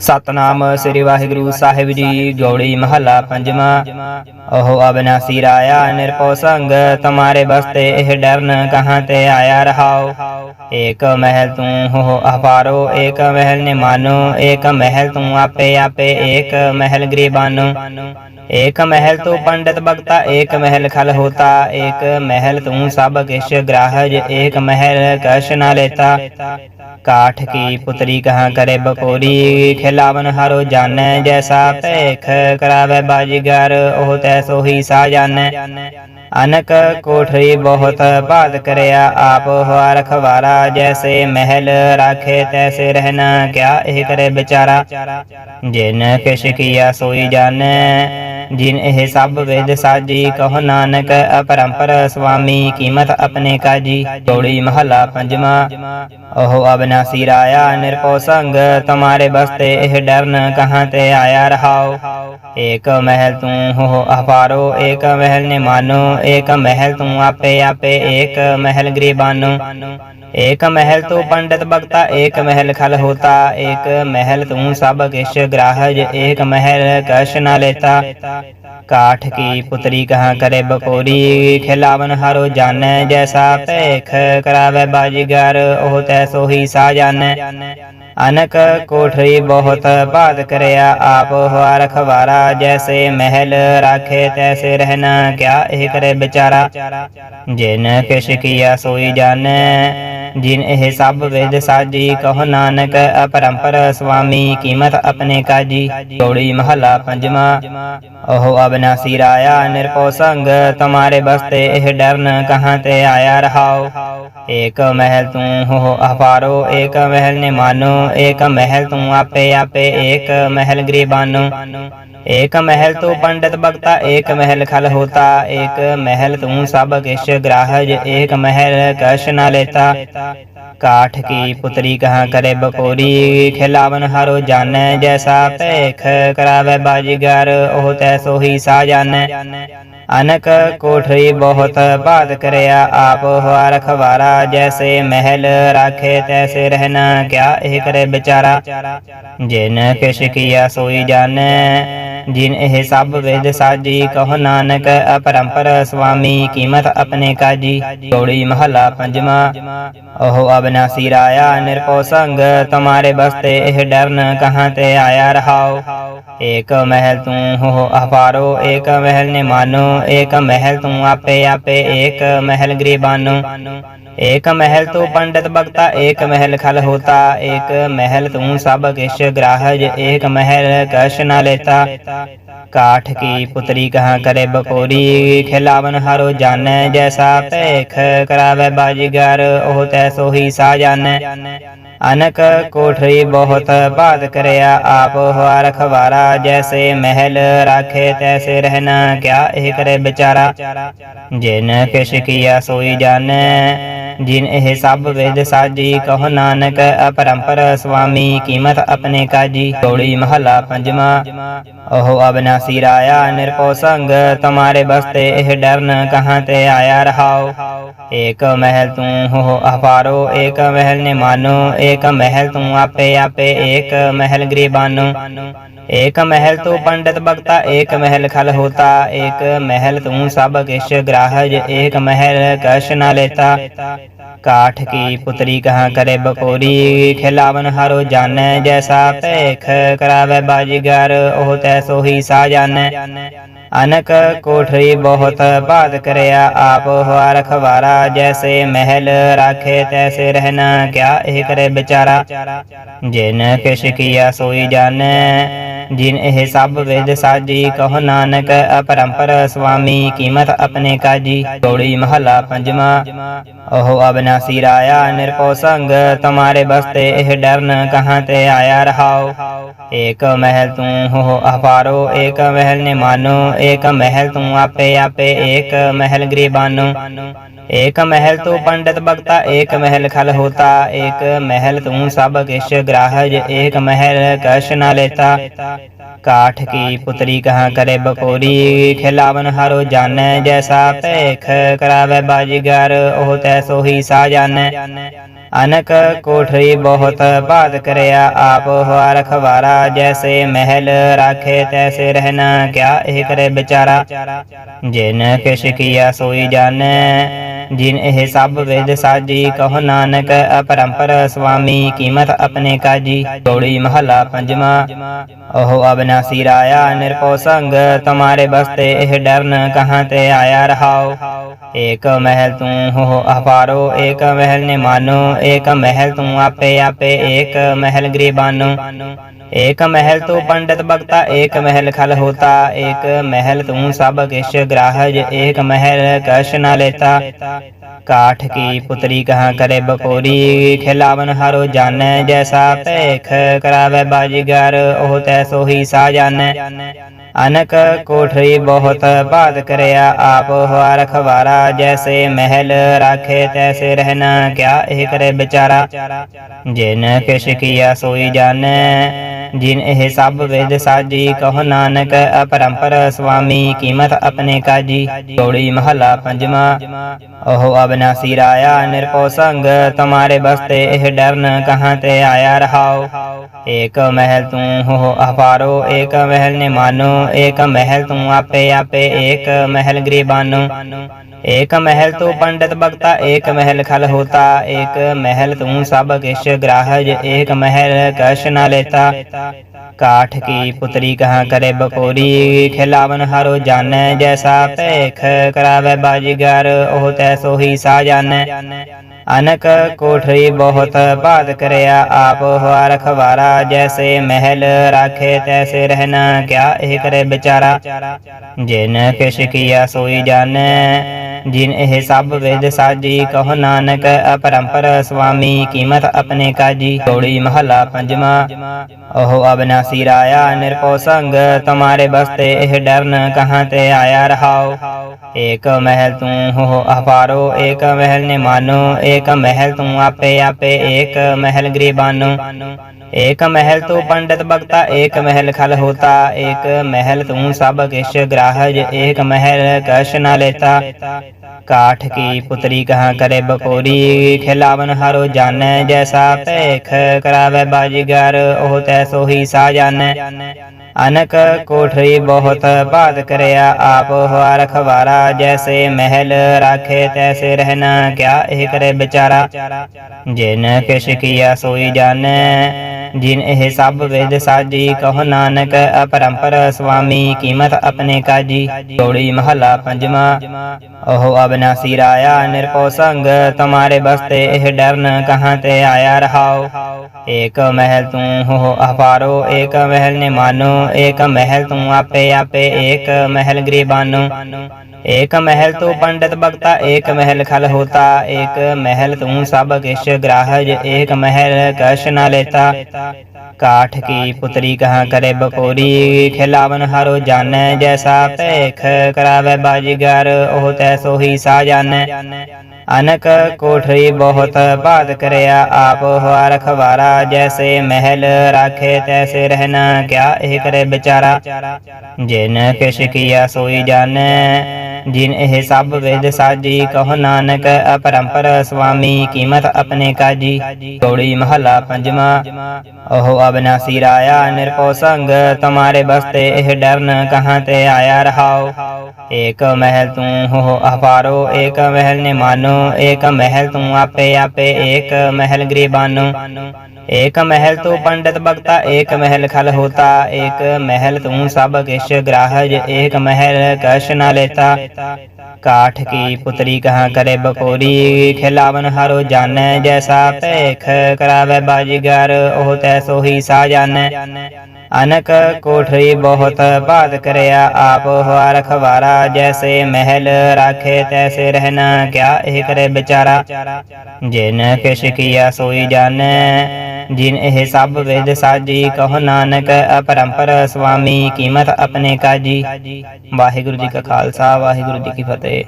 ਸਤਨਾਮ ਸ੍ਰੀ ਵਾਹਿਗੁਰੂ ਸਾਹਿਬ ਜੀ ਜੋੜੀ ਮਹੱਲਾ ਪੰਜਵਾਂ। ਉਹ ਅਬਨਾਸੀ ਰਾਇਆ ਨਿਰਪੋ ਸੰਗ, ਤੁਮਾਰੇ ਬਸਤੇ ਇਹ ਡਰਨ ਕਹਾਂ ਤੇ ਆਇਆ ਰਹਾਓ ਏਕ ਮਹਿਲ ਤੂੰ ਹੋ ਅਪਾਰੋ, ਏਕ ਮਹਿਲ ਨੇ ਮਾਨੋ ਏਕ ਮਹਿਲ ਤੂੰ ਆਪੇ ਆਪੇ ਏਕ ਮਹਿਲ ਗਰੀਬਾਨੋ। ਏਕ ਮਹਿਲ ਤੂੰ ਪੰਡਤ ਬਗਤਾ ਏਕ ਮਹਿਲ ਖਲ ਹੋਤਾ, ਏਕ ਮਹਿਲ ਤੂੰ ਸਭ ਕਿਛ ਗ੍ਰਾਹਜ, ਏਕ ਮਹਿਲ ਕਸ਼ ਨਾ ਲੇਤਾ। ਕਾਠ ਕੀ ਪੁਤਰੀ ਕਹਾਂ ਕਰੇ ਬਕੋਰੀ? ਖਿਲਾਵਨ ਹਰੋ ਜਾਣੈ, ਜੈਸਾ ਭੇਖ ਕਰਾਵੇ ਬਾਜੀਗਰ, ਉਹ ਤੈਸੋ ਹੀ ਸਾ ਜਾਣੈ। ਅਨਕ ਕੋਠਰੀ ਬਹੁਤ ਬਾਦ ਕਰਿਆ, ਆਪ ਹੋਆ ਰਖਵਾਰਾ ਜੈਸੇ ਮਹਿਲ ਰਾਖੇ ਤੈਸੇ ਰਹਿਣਾ, ਕਿਆ ਇਹ ਕਰੇ ਵਿਚਾਰਾ? ਜਿਨ ਕਿਛ ਕੀਆ ਸੋਈ ਜਾਣੈ। ਜਿਨ ਇਹ ਸਭ ਵੇਦ ਸਾਜੀ, ਕਹੋ ਨਾਨਕ, ਅਪਰੰਪਰ ਸੁਆਮੀ ਕੀਮਤ ਆਪਣੇ ਕਾਜੀ। ਤੋੜੀ ਮਹੱਲਾ ਪੰਜਵਾਂ, ਉਹ ਅਬਨਾਸੀ ਰਾਇਆ ਨਿਰਪੋ ਸੰਗ, ਤੁਮਾਰੇ ਬਸਤੇ ਇਹ ਡਰਨ ਕਹਾਂ ਤੇ ਆਇਆ ਰਹਾਓ ਏਕ ਮਹਿਲ ਤੂੰ ਹੋ ਅਪਾਰੋ ਏਕ ਮਹਿਲ ਨੇ ਮਾਨੋ ਏਕ ਮਹਿਲ ਤੂੰ ਆਪੇ ਆਪੇ ਏਕ ਮਹਿਲ ਗਰੀਬਾਨੋ। ਏਕ ਮਹਿਲ ਤੂੰ ਪੰਡਤ ਬਗਤਾ ਏਕ ਮਹਿਲ ਖਲ ਹੋਤਾ, ਏਕ ਮਹਿਲ ਤੂੰ ਸਭ ਕਿਛ ਗ੍ਰਾਹਜ ਏਕ ਮਹਿਲ ਕਸ਼ ਨਾ ਲੇਤਾ। ਕਾਠ ਕੀ ਪੁਤਰੀ ਕਹਾਂ ਕਰੇ ਬਕੋਰੀ, ਖਿਲਾਵਨ ਹਰੋ ਜਾਣੈ, ਜੈਸਾ ਭੇਖ ਕਰਾਵੇ ਬਾਜੀਗਰ, ਉਹ ਤੈਸੋ ਹੀ ਸਾ ਜਾਣੈ। ਅਨਕ ਕੋਠਰੀ ਬਹੁਤ ਬਾਦ ਕਰਿਆ, ਆਪ ਹੋਆ ਰਖਵਾਰਾ, ਜੈਸੇ ਮਹਿਲ ਰਾਖੇ ਤੈਸੇ ਰਹਿਣਾ, ਕਿਆ ਇਹ ਕਰੇ ਵਿਚਾਰਾ। ਜਿਨ ਕਿਛ ਕੀਆ ਸੋਈ ਜਾਣੈ ਜਿਨ ਇਹ ਸਭ ਵੇਦ ਸਾਜੀ ਕਹੋ ਨਾਨਕ ਅਪਰੰਪਰ ਸੁਆਮੀ ਕੀਮਤ ਆਪਣੇ ਕਾਜੀ। ਤੋੜੀ ਮਹੱਲਾ ਪੰਜਵਾਂ। ਉਹ ਅਬਨਾਸੀ ਰਾਇਆ ਨਿਰਪੋ ਸੰਗ ਤੁਮਾਰੇ ਬਸਤੇ ਇਹ ਡਰਨ ਕਹਾਂ ਤੇ ਆਇਆ ਰਹਾਓ। ਏਕ ਮਹਿਲ ਤੂੰ ਹੋ ਅਪਾਰੋ ਏਕ ਮਹਿਲ ਨੇ ਮਾਨੋ ਏਕ ਮਹਿਲ ਤੂੰ ਆਪੇ ਆਪੇ ਏਕ ਮਹਿਲ ਗਰੀਬਾਨੋ। ਏਕ ਮਹਿਲ ਤੂੰ ਪੰਡਤ ਬਗਤਾ ਏਕ ਮਹਿਲ ਖਲ ਹੋਤਾ, ਏਕ ਮਹਿਲ ਤੂੰ ਸਭ ਕਿਛ ਗ੍ਰਾਹਜ ਏਕ ਮਹਿਲ ਕਸ਼ ਨਾ ਲੇਤਾ। ਕਾਠ ਕੀ ਪੁਤਰੀ ਕਹਾਂ ਕਰੇ ਬਕੋਰੀ, ਖਿਲਾਵਨ ਹਰੋ ਜਾਣੈ, ਜੈਸਾ ਭੇਖ ਕਰਾਵੇ ਬਾਜੀਗਰ, ਉਹ ਤੈਸੋ ਹੀ ਸਾ ਜਾਣੈ। ਅਨਕ ਕੋਠਰੀ ਬਹੁਤ ਬਾਦ ਕਰਿਆ, ਆਪ ਹੋਆ ਰਖਵਾਰਾ ਜੈਸੇ ਮਹਿਲ ਰਾਖੇ ਤੈਸੇ ਰਹਿਣਾ, ਕਿਆ ਇਹ ਕਰੇ ਵਿਚਾਰਾ। ਜਿਨ ਕਿਛ ਕੀਆ ਸੋਈ ਜਾਣੈ ਜਿਨ ਇਹ ਸਭ ਵੇਦ ਸਾਜੀ ਕਹੋ ਨਾਨਕ ਅਪਰੰਪਰ ਸੁਆਮੀ ਕੀਮਤ ਆਪਣੇ ਕਾਜੀ। ਤੋੜੀ ਮਹੱਲਾ ਪੰਜਵਾਂ। ਉਹ ਅਬਨਾਸੀ ਰਾਇਆ ਨਿਰਪੋ ਸੰਗ ਤੁਮਾਰੇ ਬਸਤੇ ਇਹ ਡਰਨ ਕਹਾਂ ਤੇ ਆਇਆ ਰਹਾਓ। ਏਕ ਮਹਿਲ ਤੂੰ ਹੋ ਅਪਾਰੋ ਏਕ ਮਹਿਲ ਨੇ ਮਾਨੋ ਏਕ ਮਹਿਲ ਤੂੰ ਆਪੇ ਆਪੇ ਏਕ ਮਹਿਲ ਗਰੀਬਾਨੋ। ਏਕ ਮਹਿਲ ਤੂੰ ਪੰਡਤ ਬਗਤਾ ਏਕ ਮਹਿਲ ਖਲ ਹੋਤਾ, ਏਕ ਮਹਿਲ ਤੂੰ ਸਭ ਕਿਛ ਗ੍ਰਾਹਜ ਏਕ ਮਹਿਲ ਕਸ਼ ਨਾ ਲੇਤਾ। ਕਾਠ ਕੀ ਪੁਤਰੀ ਕਹਾਂ ਕਰੇ ਬਕੋਰੀ, ਖਿਲਾਵਨ ਹਰੋ ਜਾਣੈ, ਜੈਸਾ ਭੇਖ ਕਰਾਵੇ ਬਾਜੀਗਰ, ਉਹ ਤੈਸੋ ਹੀ ਸਾ ਜਾਣੈ। ਅਨਕ ਕੋਠਰੀ ਬਹੁਤ ਬਾਦ ਕਰਿਆ, ਆਪ ਹੋਆ ਰਖਵਾਰਾ ਜੈਸੇ ਮਹਿਲ ਰਾਖੇ ਤੈਸੇ ਰਹਿਣਾ, ਕਿਆ ਇਹ ਕਰੇ ਵਿਚਾਰਾ। ਜਿਨ ਕਿਛ ਕੀਆ ਸੋਈ ਜਾਣੈ ਜਿਨ ਇਹ ਸਭ ਵੇਦ ਸਾਜੀ, ਕਹੋ ਨਾਨਕ, ਅਪਰੰਪਰ ਸੁਆਮੀ ਕੀਮਤ ਆਪਣੇ ਕਾਜੀ। ਤੋੜੀ ਮਹੱਲਾ ਪੰਜਵਾਂ, ਉਹ ਅਬਨਾਸੀ ਰਾਇਆ ਨਿਰਪੋ ਸੰਗ, ਤੁਮਾਰੇ ਬਸਤੇ ਇਹ ਡਰਨ ਕਹਾਂ ਤੇ ਆਇਆ ਰਹਾਓ ਏਕ ਮਹਿਲ ਤੂੰ ਹੋ ਅਪਾਰੋ ਏਕ ਮਹਿਲ ਨੇ ਮਾਨੋ ਏਕ ਮਹਿਲ ਤੂੰ ਆਪੇ ਆਪੇ ਏਕ ਮਹਿਲ ਗਰੀਬਾਨੋ। ਏਕ ਮਹਿਲ ਤੂੰ ਪੰਡਤ ਬਗਤਾ ਏਕ ਮਹਿਲ ਖਲ ਹੋਤਾ, ਏਕ ਮਹਿਲ ਤੂੰ ਸਭ ਕਿਛ ਗ੍ਰਾਹਜ ਏਕ ਮਹਿਲ ਕਸ਼ ਨਾ ਲੇਤਾ। ਕਾਠ ਕੀ ਪੁਤਰੀ ਕਹਾਂ ਕਰੇ ਬਕੋਰੀ, ਖਿਲਾਵਨ ਹਰੋ ਜਾਣੈ, ਜੈਸਾ ਭੇਖ ਕਰਾਵੇ ਬਾਜੀਗਰ, ਉਹ ਤੈਸੋ ਹੀ ਸਾ ਜਾਣੈ। ਅਨਕ ਕੋਠਰੀ ਬਹੁਤ ਬਾਦ ਕਰਿਆ, ਆਪ ਹੋਆ ਰਖਵਾਰਾ ਜੈਸੇ ਮਹਿਲ ਰਾਖੇ ਤੈਸੇ ਰਹਿਣਾ, ਕਿਆ ਇਹ ਕਰੇ ਵਿਚਾਰਾ। ਜਿਨ ਕਿਛ ਕੀਆ ਸੋਈ ਜਾਣੈ ਜਿਨ ਇਹ ਸਭ ਵੇਦ ਸਾਜੀ, ਕਹੋ ਨਾਨਕ, ਅਪਰੰਪਰ ਸੁਆਮੀ ਕੀਮਤ ਆਪਣੇ ਕਾਜੀ। ਤੋੜੀ ਮਹੱਲਾ ਪੰਜਵਾਂ, ਉਹ ਅਬਨਾਸੀ ਰਾਇਆ ਨਿਰਪੋ ਸੰਗ, ਤੁਮਾਰੇ ਬਸਤੇ ਇਹ ਡਰਨ ਕਹਾਂ ਤੇ ਆਇਆ ਰਹਾਓ ਏਕ ਮਹਿਲ ਤੂੰ ਹੋ ਅਪਾਰੋ ਏਕ ਮਹਿਲ ਨੇ ਮਾਨੋ ਏਕ ਮਹਿਲ ਤੂੰ ਆਪੇ ਆਪੇ ਏਕ ਮਹਿਲ ਗਰੀਬਾਨੋ। ਏਕ ਮਹਿਲ ਤੂੰ ਪੰਡਤ ਬਗਤਾ ਏਕ ਮਹਿਲ ਖਲ ਹੋਤਾ, ਏਕ ਮਹਿਲ ਤੂੰ ਸਭ ਕਿਛ ਗ੍ਰਾਹਜ ਏਕ ਮਹਿਲ ਕਸ਼ ਨਾ ਲੇਤਾ। ਕਾਠ ਕੀ ਪੁਤਰੀ ਕਹਾਂ ਕਰੇ ਬਕੋਰੀ, ਖਿਲਾਵਨ ਹਰੋ ਜਾਣੈ, ਜੈਸਾ ਭੇਖ ਕਰਾਵੇ ਬਾਜੀਗਰ, ਉਹ ਤੈਸੋ ਹੀ ਸਾ ਜਾਣੈ। ਅਨਕ ਕੋਠਰੀ ਬਹੁਤ ਬਾਦ ਕਰਿਆ, ਆਪ ਹੋਆ ਰਖਵਾਰਾ ਜੈਸੇ ਮਹਿਲ ਰਾਖੇ ਤੈਸੇ ਰਹਿਣਾ, ਕਿਆ ਇਹ ਕਰੇ ਵਿਚਾਰਾ। ਜਿਨ ਕਿਛ ਕੀਆ ਸੋਈ ਜਾਣੈ ਜਿਨ ਇਹ ਸਭ ਵੇਦ ਸਾਜੀ ਕਹੋ ਨਾਨਕ ਅਪਰੰਪਰ ਸੁਆਮੀ ਕੀਮਤ ਆਪਣੇ ਕਾਜੀ। ਗੌੜੀ ਮਹਲਾ ਪੰਜਵਾ। ਉਹ ਅਬਨਾਸੀ ਰਾਇਆ ਨਿਰਪਉ ਸੰਗ ਤੁਮਾਰੇ ਬਸਤੇ ਇਹ ਡਰਨ ਕਹਾਂ ਤੇ ਆਇਆ ਰਹਾਓ। ਏਕ ਮਹਿਲ ਤੂੰ ਹੋ ਅਪਾਰੋ ਏਕ ਮਹਿਲ ਨੇ ਮਾਨੋ ਏਕ ਮਹਿਲ ਤੂੰ ਆਪੇ ਆਪੇ ਏਕ ਮਹਿਲ ਗਰੀਬਾਨੋ। ਏਕ ਮਹਿਲ ਤੂੰ ਪੰਡਤ ਬਖਤਾ ਏਕ ਮਹਿਲ ਖਲ ਹੋਤਾ। ਏਕ ਮਹਿਲ ਤੂੰ ਸਭ ਕਿਛ ਗ੍ਰਾਹਜ ਏਕ ਮਹਿਲ ਕਸ਼ ਨ ਲੇਤਾ। ਕਾਠ ਕੀ ਪੁਤਰੀ ਕਹਾਂ ਕਰੇ ਬਕੋਰੀ ਖਿਲਾਵਨ ਹਰੋ ਜਾਣੈ ਜੈਸਾ ਭੇਖ ਕਰਾਵੇ ਬਾਜੀਗਰ ਉਹ ਤੈਸੋ ਹੀ ਸਾ ਜਾਣੈ ਅਨਕ ਕੋਠਰੀ ਬਹੁਤ ਬਾਦ ਕਰਿਆ ਆਪ ਹੋਆ ਰਖਵਾਰਾ ਜੈਸੇ ਮਹਿਲ ਰਾਖੇ ਤੈਸੇ ਰਹਿਣਾ ਕਿਆ ਇਹ ਕਰੇ ਵਿਚਾਰਾ ਜਿਨ ਕਿਛ ਕੀਆ ਸੋਈ ਜਾਣੈ ਜਿਨ ਇਹ ਸਭ ਵੇਦ ਸਾਜੀ, ਕਹੋ ਨਾਨਕ, ਅਪਰੰਪਰ ਸੁਆਮੀ ਕੀਮਤ ਆਪਣੇ ਕਾਜੀ। ਗੌੜੀ ਮਹਲਾ ਪੰਜਵਾ, ਉਹ ਅਬਨਾਸੀ ਰਾਇਆ ਨਿਰਪਉ ਸੰਗ, ਤੁਮਾਰੇ ਬਸਤੇ ਇਹ ਡਰਨ, ਕਹਾਂ ਤੇ ਆਇਆ ਰਹਾਓ ਏਕ ਮਹਿਲ ਤੂੰ ਹੋ ਅਪਾਰੋ, ਏਕ ਮਹਿਲ ਨੇ ਮਾਨੋ ਏਕ ਮਹਿਲ ਤੂੰ ਆਪੇ ਆਪੇ ਏਕ ਮਹਿਲ ਗਰੀਬਾਨੋ। ਏਕ ਮਹਿਲ ਤੂੰ ਪੰਡਤ ਬਖਤਾ ਏਕ ਮਹਿਲ ਖਲ ਹੋਤਾ, ਏਕ ਮਹਿਲ ਤੂੰ ਸਭ ਕਿਛ ਗ੍ਰਾਹਜ, ਏਕ ਮਹਿਲ ਕਸ਼ ਨ ਲੇਤਾ। ਕਾਠ ਕੀ ਪੁਤਰੀ ਕਹਾਂ ਕਰੇ ਬਕੋਰੀ ਖਿਲਾਵਨ ਹਰੋ ਜਾਣੈ ਜੈਸਾ ਭੇਖ ਕਰਾਵੇ ਬਾਜੀਗਰ ਉਹ ਤੈਸੋ ਹੀ ਸਾ ਜਾਣੈ ਅਨਕ ਕੋਠਰੀ ਬਹੁਤ ਬਾਦ ਕਰਿਆ ਆਪ ਹੋਆ ਰਖਵਾਰਾ ਜੈਸੇ ਮਹਿਲ ਰਾਖੇ ਤੈਸੇ ਰਹਿਣਾ ਕਿਆ ਇਹ ਕਰੇ ਵਿਚਾਰਾ ਜਿਨ ਕਿਛ ਕੀਆ ਸੋਈ ਜਾਣੈ ਜਿਨ ਇਹ ਸਭ ਵੇਦ ਸਾਜੀ ਕਹੋ ਨਾਨਕ ਅਪਰੰਪਰ ਸੁਆਮੀ ਕੀਮਤ ਆਪਣੇ ਕਾਜੀ ਗੌੜੀ ਮਹਲਾ ਪੰਜਵਾ। ਉਹ ਅਬਨਾਸੀ ਰਾਇਆ ਨਿਰਪਉ ਸੰਗ ਤੁਮਾਰੇ ਬਸਤੇ ਇਹ ਡਰਨ ਕਹਾਂ ਤੇ ਆਇਆ ਰਹਾਓ। ਏਕ ਮਹਿਲ ਤੂੰ ਹੋ ਅਪਾਰੋ ਏਕ ਮਹਿਲ ਨੇ ਮਾਨੋ ਏਕ ਮਹਿਲ ਤੂੰ ਆਪੇ ਆਪੇ ਏਕ ਮਹਿਲ ਗਰੀਬਾਨੋ। ਏਕ ਮਹਿਲ ਤੂੰ ਪੰਡਤ ਬਖਤਾ ਏਕ ਮਹਿਲ ਖਲ ਹੋਤਾ ਏਕ ਮਹਿਲ ਤੂੰ ਸਭ ਕਿਛ ਗ੍ਰਾਹਜ ਏਕ ਮਹਿਲ ਕਸ਼ ਨ ਲੇਤਾ। ਕਾਠ ਕੀ ਪੁਤਰੀ ਕਰੇ ਬਕੋਰੀ? ਖਿਲਾਵਨ ਹਰੋ ਜਾਣੈ ਜੈਸਾ ਭੇਖ ਕਰਾਵੇ ਬਾਜੀਗਰ ਉਹ ਤੈਸੋ ਹੀ ਸਾ ਜਾਣੈ। ਅਨਕ ਕੋਠਰੀ ਬਹੁਤ ਬਾਦ ਕਰਿਆ ਆਪ ਜੈਸੇ ਮਹਿਲ ਰਾਖੇ ਤੈਸੇ ਰਹਿਣਾ ਕਿਆ ਇਹ ਕਰੇ ਜਿਨ ਕਿਛ ਕੀਆ ਸੋਈ ਜਾਣੈ। ਜਿਨ ਇਹ ਸਭ ਵੇਦ ਸਾਜੀ ਕਹੋ ਨਾਨਕ ਅਪਰੰਪਰ ਸੁਆਮੀ ਕੀਮਤ ਆਪਣੇ ਕਾਜੀ। ਗੌੜੀ ਮਹਲਾ ਪੰਜਵਾ। ਉਹ ਅਬਨਾਸੀ ਰਾਇਆ ਨਿਰਪਉ ਸੰਗ ਤੁਮਾਰੇ ਬਸਤੇ ਇਹ ਡਰਨ ਕਹਾਂ ਤੇ ਆਇਆ ਰਹਾਓ। ਏਕ ਮਹਿਲ ਤੂੰ ਹੋ ਅਪਾਰੋ ਏਕ ਮਹਿਲ ਨੇ ਮਾਨੋ ਏਕ ਮਹਿਲ ਤੂੰ ਆਪੇ ਆਪੇ ਏਕ ਮਹਿਲ ਗਰੀਬਾਨੋ। ਏਕ ਮਹਿਲ ਤੂੰ ਪੰਡਤ ਬਖਤਾ ਏਕ ਮਹਿਲ ਖਲ ਹੋਤਾ, ਏਕ ਮਹਿਲ ਤੂੰ ਸਭ ਕਿਛ ਗ੍ਰਾਹਜ ਏਕ ਮਹਿਲ ਕਸ਼ ਨ ਲੇਤਾ। ਕਾਠ ਕੀ ਪੁਤਰੀ ਕਹਾਂ ਕਰੇ ਬਕੋਰੀ, ਖਿਲਾਵਨ ਹਰੋ ਜਾਣੈ, ਜੈਸਾ ਭੇਖ ਕਰਾਵੇ ਬਾਜੀਗਰ, ਉਹ ਤੈਸੋ ਹੀ ਸਾ ਜਾਣੈ। ਅਨਕ ਕੋਠਰੀ ਬਹੁਤ ਬਾਦ ਕਰਿਆ, ਆਪ ਹੋਆ ਰਖਵਾਰਾ, ਜੈਸੇ ਮਹਿਲ ਰਾਖੇ ਤੈਸੇ ਰਹਿਣਾ, ਕਿਆ ਇਹ ਕਰੇ ਵਿਚਾਰਾ। ਜਿਨ ਕਿਛ ਕੀਆ ਸੋਈ ਜਾਣੈ ਜਿਨ ਇਹ ਸਭ ਵੇਦ ਸਾਜੀ ਕਹੋ ਨਾਨਕ ਅਪਰੰਪਰ ਸੁਆਮੀ ਕੀਮਤ ਆਪਣੇ ਕਾਜੀ। ਗੌੜੀ ਮਹਲਾ ਪੰਜਵਾ ਉਹ ਅਬਨਾਸੀ ਰਾਇਆ ਨਿਰਪਉ ਸੰਗ ਤੁਮਾਰੇ ਬਸਤੇ ਇਹ ਡਰਨ ਕਹਾਂ ਤੇ ਆਇਆ ਰਹਾਓ ਏਕ ਮਹਿਲ ਤੂੰ ਹੋ ਅਪਾਰੋ ਏਕ ਮਹਿਲ ਨੇ ਮਾਨੋ ਏਕ ਮਹਿਲ ਤੂੰ ਆਪੇ ਆਪੇ ਏਕ ਮਹਿਲ ਗਰੀਬਾਨੋ। ਏਕ ਮਹਿਲ ਤੂੰ ਪੰਡਤ ਬਖਤਾ, ਏਕ ਮਹਿਲ ਖਲ ਹੋਤਾ, ਏਕ ਮਹਿਲ ਤੂੰ ਸਭ ਕਿਛ ਗ੍ਰਾਹਜ ਏਕ ਮਹਿਲ ਕਸ਼ ਨ ਲੇਤਾ। ਕਾਠ ਕੀ ਪੁਤਰੀ ਕਹਾਂ ਕਰੇ ਬਕੋਰੀ, ਖਿਲਾਵਨ ਹਰੋ ਜਾਣੈ, ਜੈਸਾ ਭੇਖ ਕਰਾਵੇ ਬਾਜੀਗਰ, ਉਹ ਤੈਸੋ ਹੀ ਸਾ ਜਾਣੈ। ਅਨਕ ਕੋਠਰੀ ਬਹੁਤ ਬਾਦ ਕਰਿਆ, ਆਪ ਹੋਆ ਰਖਵਾਰਾ ਜੈਸੇ ਮਹਿਲ ਰਾਖੇ ਤੈਸੇ ਰਹਿਣਾ, ਕਿਆ ਇਹ ਕਰੇ ਵਿਚਾਰਾ। ਜਿਨ ਕਿਛ ਕੀਆ ਸੋਈ ਜਾਣੈ। ਜਿਨ ਇਹ ਸਭ ਵੇਦ ਸਾਜੀ, ਕਹੋ ਨਾਨਕ, ਅਪਰੰਪਰ ਸੁਆਮੀ ਕੀਮਤ ਆਪਣੇ ਕਾਜੀ। ਵਾਹਿਗੁਰੂ ਜੀ ਕਾ ਖਾਲਸਾ, ਵਾਹਿਗੁਰੂ ਜੀ ਕੀ ਫਤਿਹ।